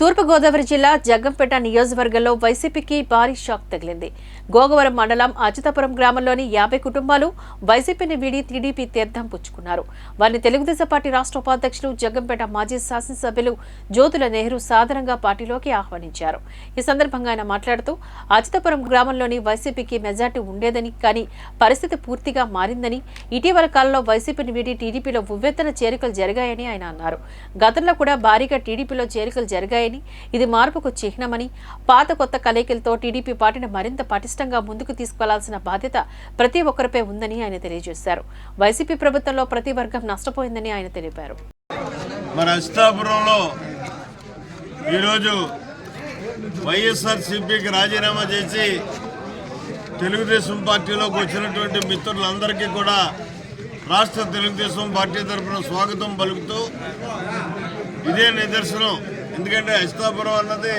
తూర్పుగోదావరి జిల్లా జగ్గంపేట నియోజకవర్గంలో వైసీపీకి భారీ షాక్ తగిలింది. గోగవరం మండలం అచ్యుతాపురం గ్రామంలోని యాభై కుటుంబాలు వైసీపీని వీడి టీడీపీ తీర్థం పుచ్చుకున్నారు. వారిని తెలుగుదేశం పార్టీ రాష్ట్ర ఉపాధ్యక్షులు జగ్గంపేట మాజీ శాసనసభ్యులు జ్యోతుల నెహ్రూ సాధారణంగా పార్టీలోకి ఆహ్వానించారు. ఈ సందర్భంగా ఆయన మాట్లాడుతూ అచ్యుతాపురం గ్రామంలోని వైసీపీకి మెజార్టీ ఉండేదని కానీ పరిస్థితి పూర్తిగా మారిందని ఇటీవల కాలంలో వైసీపీని వీడి టీడీపీలో ఉవ్వెత్తన చేరికలు జరిగాయని ఆయన అన్నారు. గతంలో కూడా భారీగా టీడీపీలో చేరికలు జరిగాయి జరిగాయని ఇది మార్పుకు చిహ్నమని పాత కొత్త కలయికలతో టీడీపీ పార్టీని మరింత పటిష్టంగా ముందుకు తీసుకెళ్ళాల్సిన బాధ్యత ప్రతి ఒక్కరిపై ఉందని ఆయన తెలియజేశారు. వైసీపీ ప్రభుత్వంలో ప్రతి వర్గం నష్టపోయిందని ఆయన తెలిపారు. మరి అస్తాపురంలో ఈరోజు వైఎస్ఆర్సీపీకి రాజీనామా చేసి తెలుగుదేశం పార్టీలోకి వచ్చినటువంటి మిత్రులందరికీ కూడా రాష్ట్ర తెలుగుదేశం పార్టీ తరఫున స్వాగతం పలుకుతూ ఇదే నిదర్శనం. ఎందుకంటే అస్తాపురం అన్నది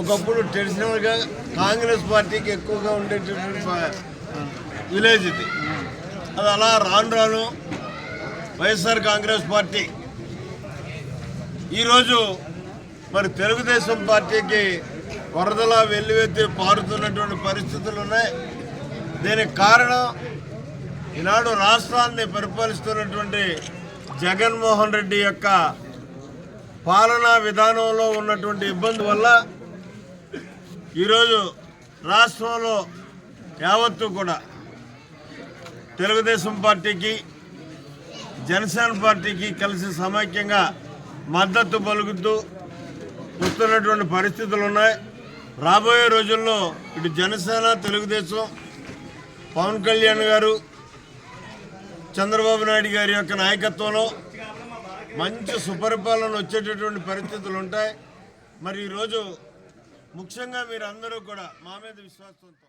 ఒకప్పుడు ట్రెడిషనల్గా కాంగ్రెస్ పార్టీకి ఎక్కువగా ఉండేటటువంటి విలేజ్ ఇది. అది అలా రాను రాను వైఎస్ఆర్ కాంగ్రెస్ పార్టీ ఈరోజు మరి తెలుగుదేశం పార్టీకి వరదలా వెల్లువెత్తి పారుతున్నటువంటి పరిస్థితులు ఉన్నాయి దీనికి కారణం ఈనాడు రాష్ట్రాన్ని పరిపాలిస్తున్నటువంటి జగన్మోహన్ రెడ్డి యొక్క పాలనా విధానంలో ఉన్నటువంటి ఇబ్బంది వల్ల ఈరోజు రాష్ట్రంలో యావత్తు కూడా తెలుగుదేశం పార్టీకి జనసేన పార్టీకి కలిసి సమైక్యంగా మద్దతు పలుకుతూ వస్తున్నటువంటి పరిస్థితులు ఉన్నాయి. రాబోయే రోజుల్లో ఇటు జనసేన తెలుగుదేశం పవన్ కళ్యాణ్ గారు చంద్రబాబు నాయుడు గారి యొక్క నాయకత్వంలో మంచి సుపరిపాలన వచ్చేటటువంటి పరిస్థితులు ఉంటాయి. మరి ఈరోజు ముఖ్యంగా మీరు అందరూ కూడా మా మీద విశ్వాసంతో